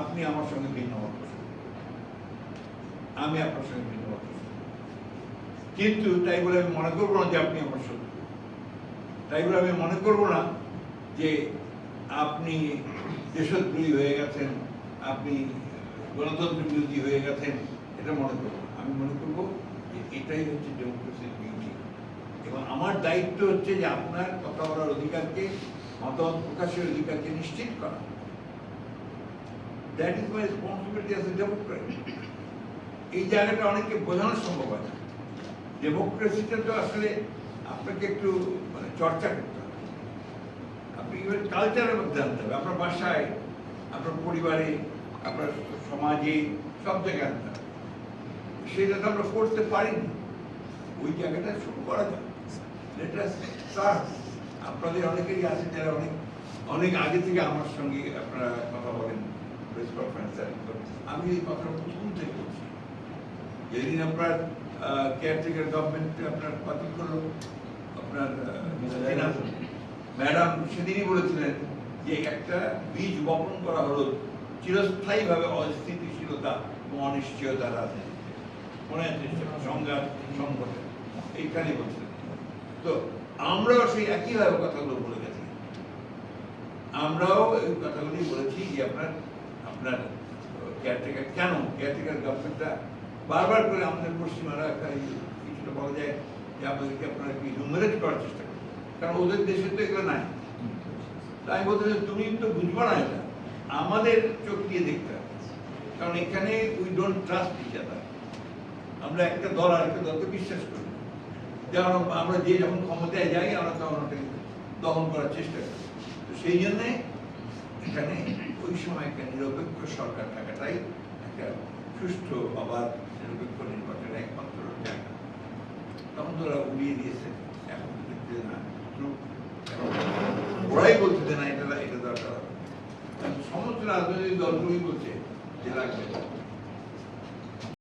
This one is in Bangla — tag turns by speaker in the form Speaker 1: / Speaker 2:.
Speaker 1: আপনি আমার সঙ্গে ভিন্ন আমি আপনার সঙ্গে ভিন্ন কিন্তু তাই বলে আমি মনে করব না যে আপনি আমার শত্রু। তাই বলে আমি মনে করব না যে আপনি দেশদ্রোহী হয়ে গেছেন, আপনি গণতন্ত্র বিরোধী হয়ে গেছেন, এটা মনে করব আমি মনে করব যে এটাই হচ্ছে ডেমোক্রেসির বিউটি এবং আমার দায়িত্ব হচ্ছে যে আপনার কথা বলার অধিকারকে, মতামত প্রকাশের অধিকারকে নিশ্চিত করা। That is my responsibility as a democrat এই জায়গাটা অনেককে বোঝানো সম্ভব হয় না ডেমোক্রেসিটা তো আসলে আপনাকে একটু মানে চর্চা করতে হবে। আপনি ইভেন কালচারের মধ্যে আনতে হবে। আপনার বাসায়, আপনার পরিবারে, আপনার সমাজে, সব জায়গায় আনতে হবে। সেটা তো আমরা করতে পারিনি। ওই জায়গাটা শুরু করা স্টার্ট আপনাদের অনেকেরই আছে, যারা অনেক অনেক আগে থেকে আমার সঙ্গে আপনারা কথা বলেন। আমি এই কথা প্রথম থেকে বলছি। যেদিন আপনার কেয়ারটেকার গভর্নমেন্ট আপনার বাতিল করল আপনার ম্যাডাম। সেদিনই বলেছিলেন যে একটা বীজ বপন করা হলো চিরস্থায়ীভাবে অস্থিতিশীলতা এবং অনিশ্চয়তা আছে মনে আছে? সংঘাত সংকট। এইখানে বলছিলেন। তো আমরাও সেই একইভাবে কথাগুলো বলে গেছি। আমরাও এই কথাগুলি বলেছি যে আপনার আপনার কেয়ারটেকার কেন? কেয়ারটেকার গভর্নমেন্টটা বারবার করে আমাদের পশ্চিমারা একটা কিছুটা বলা যায় যে আমাদেরকে আপনারা কি হিউমারেট করার চেষ্টা করেন। কারণ ওদের দেশে তো এগুলো নাই। তাই বলতে তুমি তো বুঝব না এটা। আমাদের চোখ দিয়ে দেখতে কারণ এখানে we don't trust each other আমরা একটা দল আর একটা দলকে বিশ্বাস করি। যেমন আমরা যে যখন ক্ষমতায় যাই, আমরা তখন ওটাকে দমন করার চেষ্টা করি। তো সেই জন্যে এখানে ওই সময় একটা নিরপেক্ষ সরকার একটা সুষ্ঠু আবার নিরপেক্ষ নির্বাচনের একমাত্র জায়গা। তখন তো ওরা উড়িয়ে দিয়েছে। এখন না ওরাই বলছে যে না, এটা এটা দরকার। সমস্ত রাজনৈতিক দলগুলোই বলছে যে লাগবে।